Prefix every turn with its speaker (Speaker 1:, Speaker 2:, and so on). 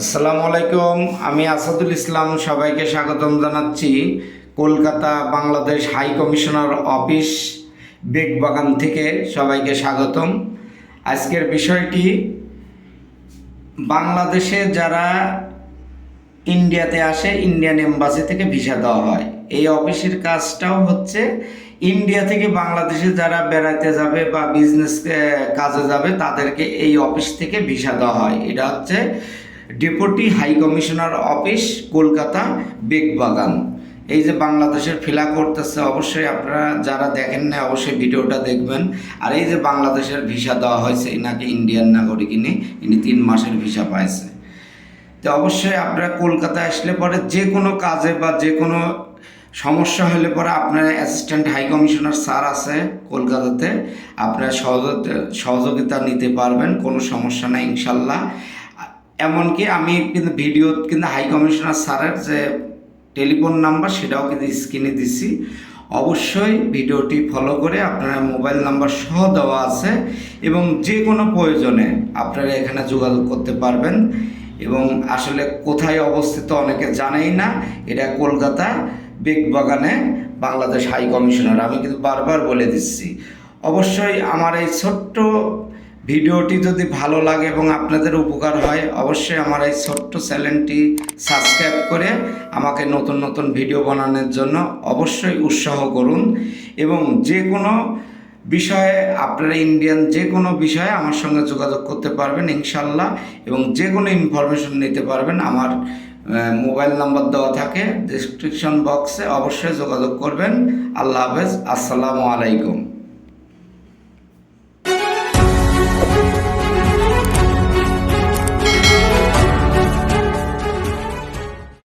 Speaker 1: আসসালামু আলাইকুম, আমি আসাদুল ইসলাম, সবাইকে স্বাগতম জানাচ্ছি Kolkata Bangladesh high commissioner office Begbagan থেকে সবাইকে স্বাগতম। আজকের বিষয়টি, বাংলাদেশে যারা ইন্ডিয়াতে আসে, ইন্ডিয়ান এম্বাসি থেকে ভিসা দেওয়া হয়। এই অফিসের কাজটাও হচ্ছে ইন্ডিয়া থেকে বাংলাদেশে যারা বেড়াতে যাবে বা বিজনেস কাজে যাবে, তাদেরকে এই অফিস থেকে ভিসা দেওয়া হয়। এটা হচ্ছে deputy high commissioner office Kolkata Begbagan এই যে বাংলাদেশের ফিলা করতেছে, অবশ্যই আপনারা যারা দেখেন না অবশ্যই ভিডিওটা দেখবেন। আর এই যে বাংলাদেশের ভিসা দেওয়া হয়েছে, এনাকে ইন্ডিয়ান নাগরিক ইনি ইনি তিন মাসের ভিসা পাইছে। তো অবশ্যই আপনারা কলকাতায় আসলে পরে যে কোনো কাজে বা যে কোনো সমস্যা হলে পরে আপনার অ্যাসিস্ট্যান্ট হাই কমিশনার স্যার আছে কলকাতাতে, আপনারা সহযোগিতা নিতে পারবেন, কোনো সমস্যা নাই, ইনশাল্লাহ। এমনকি আমি কিন্তু ভিডিও কিন্তু হাই কমিশনার স্যারের যে টেলিফোন নাম্বার সেটাও কিন্তু স্ক্রিনে দিছি। অবশ্যই ভিডিওটি ফলো করে আপনারা মোবাইল নাম্বার সহ দেওয়া আছে এবং যে কোনো প্রয়োজনে আপনারা এখানে যোগাযোগ করতে পারবেন এবং আসলে কোথায় অবস্থিত অনেকে জানেই না, এটা কলকাতা বেগবাগানে বাংলাদেশ হাই কমিশনার আমি কিন্তু বারবার বলে দিচ্ছি। অবশ্যই আমার এই ছোট্ট ভিডিওটি যদি ভালো লাগে এবং আপনাদের উপকার হয়, অবশ্যই আমার এই ছোট্ট চ্যানেলটি সাবস্ক্রাইব করে আমাকে নতুন নতুন ভিডিও বানানোর জন্য অবশ্যই উৎসাহ করুন এবং যে কোনো বিষয়ে আপনারা ইন্ডিয়ান যে কোনো বিষয়ে আমার সঙ্গে যোগাযোগ করতে পারবেন ইনশাল্লাহ এবং যে কোনো ইনফরমেশন নিতে পারবেন। আমার মোবাইল নাম্বার দেওয়া থাকে ডিসক্রিপশন বক্সে অবশ্যই যোগাযোগ করবেন। আল্লাহ হাফেজ, আসসালামু আলাইকুম।